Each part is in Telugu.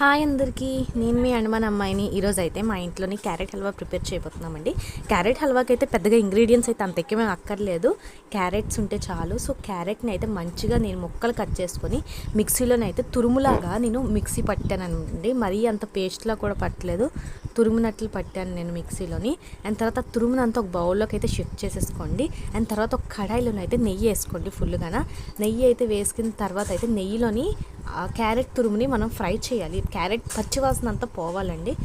హాయ్ అందరికీ. నేను మీ అండమాన్ అమ్మాయిని. ఈరోజు అయితే మా ఇంట్లోని క్యారెట్ హల్వా ప్రిపేర్ చేయబోతున్నామండి. క్యారెట్ హల్వాకి అయితే పెద్దగా ఇంగ్రీడియంట్స్ అయితే అంత ఎక్కువ అక్కర్లేదు. క్యారెట్స్ ఉంటే చాలు. సో క్యారెట్ని అయితే మంచిగా నేను ముక్కలు కట్ చేసుకొని మిక్సీలోనైతే తురుములాగా నేను మిక్సీ పట్టానండి. మరీ అంత పేస్ట్లా కూడా పట్టలేదు. తురుమునట్లు పట్టాను నేను మిక్సీలోని. అండ్ తర్వాత తురుమునంతా ఒక బౌల్లోకి అయితే షిఫ్ట్ చేసేసుకోండి. అండ్ తర్వాత ఒక కడాయిలోనైతే నెయ్యి వేసుకోండి ఫుల్గా నెయ్యి అయితే వేసుకున్న తర్వాత అయితే నెయ్యిలోని క్యారెట్ తురుముని మనం ఫ్రై చేయాలి. క్యారెట్ పచ్చివాసన అంతా పోవాలండి.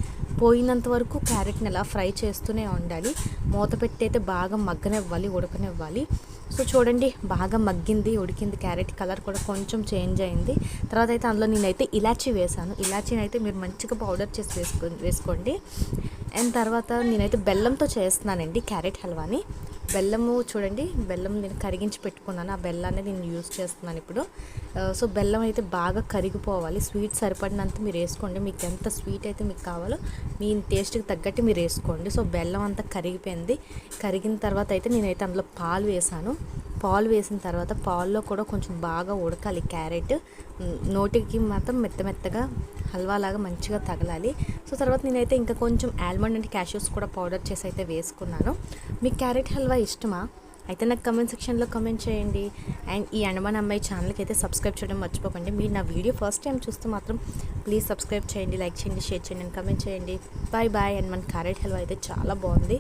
పోయినంత వరకు క్యారెట్ని ఎలా ఫ్రై చేస్తూనే ఉండాలి. మూత పెట్టి అయితే బాగా మగ్గనివ్వాలి ఉడకనివ్వాలి. సో చూడండి బాగా మగ్గింది ఉడికింది క్యారెట్ కలర్ కూడా కొంచెం చేంజ్ అయింది. తర్వాత అయితే అందులో నేనైతే ఇలాచీ వేసాను. ఇలాచీని అయితే మీరు మంచిగా పౌడర్ చేసి వేసుకో వేసుకోండి. అండ్ తర్వాత నేనైతే బెల్లంతో చేస్తున్నానండి క్యారెట్ హల్వాని. బెల్లము చూడండి బెల్లం నేను కరిగించి పెట్టుకున్నాను. ఆ బెల్లాన్ని నేను యూజ్ చేస్తున్నాను ఇప్పుడు. సో బెల్లం అయితే బాగా కరిగిపోవాలి. స్వీట్ సరిపడినంత మీరు వేసుకోండి. మీకు ఎంత స్వీట్ అయితే మీకు కావాలో మీ టేస్ట్కి తగ్గట్టు మీరు వేసుకోండి. సో బెల్లం అంతా కరిగిపోయింది. కరిగిన తర్వాత అయితే నేనైతే అందులో పాలు వేసాను. పాలు వేసిన తర్వాత పాల్లో కూడా కొంచెం బాగా ఉడకాలి క్యారెట్. నోటికి మాత్రం మెత్త మెత్తగా హల్వా లాగా మంచిగా తగలాలి. సో తర్వాత నేనైతే ఇంకా కొంచెం ఆల్మండ్ అండ్ క్యాష్యూస్ కూడా పౌడర్ చేసి అయితే వేసుకున్నాను. మీకు క్యారెట్ హల్వా ఇష్టమా? అయితే నాకు కమెంట్ సెక్షన్లో కమెంట్ చేయండి. అండ్ ఈ అండమాన్ అమ్మాయి ఛానల్కి అయితే సబ్స్క్రైబ్ చేయడం మర్చిపోకండి. మీరు నా వీడియో ఫస్ట్ టైం చూస్తే మాత్రం ప్లీజ్ సబ్స్క్రైబ్ చేయండి లైక్ చేయండి షేర్ చేయండి అండ్ కమెంట్ చేయండి. Bye bye. అండ్ మన క్యారెట్ హల్వా అయితే చాలా బాగుంది.